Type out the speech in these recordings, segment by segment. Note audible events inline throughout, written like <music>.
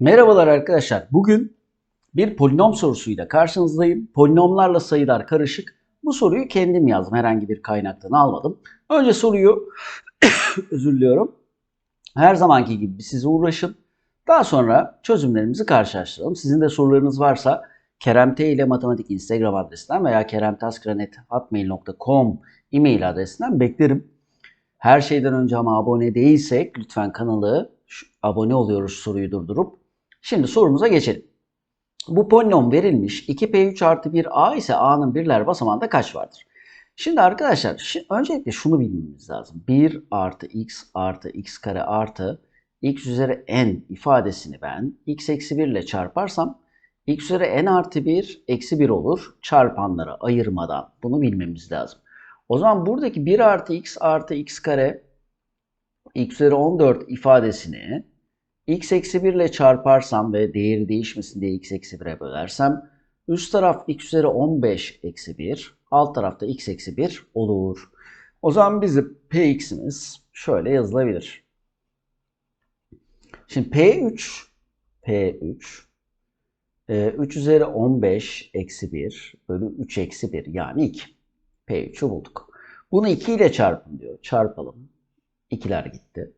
Merhabalar arkadaşlar. Bugün bir polinom sorusuyla karşınızdayım. Polinomlarla sayılar karışık. Bu soruyu kendim yazdım. Herhangi bir kaynaktan almadım. Önce soruyu <coughs> özür diliyorum. Her zamanki gibi size uğraşın. Daha sonra çözümlerimizi karşılaştıralım. Sizin de sorularınız varsa Kerem T ile matematik Instagram adresinden veya keremtaskranet.hotmail.com e-mail adresinden beklerim. Her şeyden önce ama abone değilsek lütfen kanalı abone oluyoruz soruyu durdurup. Şimdi sorumuza geçelim. Bu polinom verilmiş 2p3 artı 1a ise a'nın birler basamağında kaç vardır? Şimdi arkadaşlar şi- öncelikle şunu bilmemiz lazım. 1 artı x artı x kare artı x üzeri n ifadesini ben x eksi 1 ile çarparsam x üzeri n artı 1 eksi 1 olur. Çarpanlara ayırmadan bunu bilmemiz lazım. O zaman buradaki 1 artı x artı x kare x üzeri 14 ifadesini x eksi 1 ile çarparsam ve değeri değişmesin diye x eksi 1'e bölersem üst taraf x üzeri 15 eksi 1 alt tarafta x eksi 1 olur. O zaman bizim px'imiz şöyle yazılabilir. Şimdi p3 p3 e, 3 üzeri 15 eksi 1 bölü 3 eksi 1 yani 2. P3'ü bulduk. Bunu 2 ile çarpın diyor. Çarpalım. 2'ler gitti.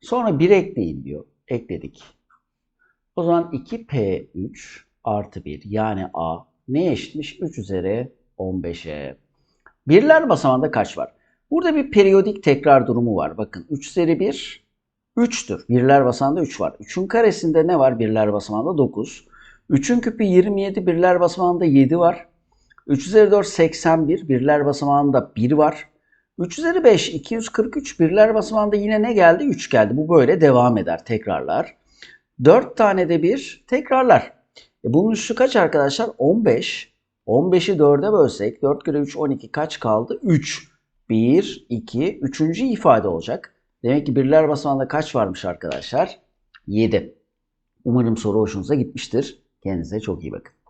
Sonra 1 ekleyin diyor. Ekledik. O zaman 2P3 artı 1 yani A ne eşitmiş? 3 üzeri 15'e. Birler basamağında kaç var? Burada bir periyodik tekrar durumu var. Bakın 3 üzeri 1 3'tür. Birler basamağında 3 var. 3'ün karesinde ne var? Birler basamağında 9. 3'ün küpü 27. Birler basamağında 7 var. 3 üzeri 4 81. Birler basamağında 1 var. 3 üzeri 5 243. Birler basamağında yine ne geldi? 3 geldi. Bu böyle devam eder. Tekrarlar. 4 tane de bir tekrarlar. E bunun üstü kaç arkadaşlar? 15. 15'i 4'e bölsek 4 kere 3 12 kaç kaldı? 3. 1, 2, 3. ifade olacak. Demek ki birler basamağında kaç varmış arkadaşlar? 7. Umarım soru hoşunuza gitmiştir. Kendinize çok iyi bakın.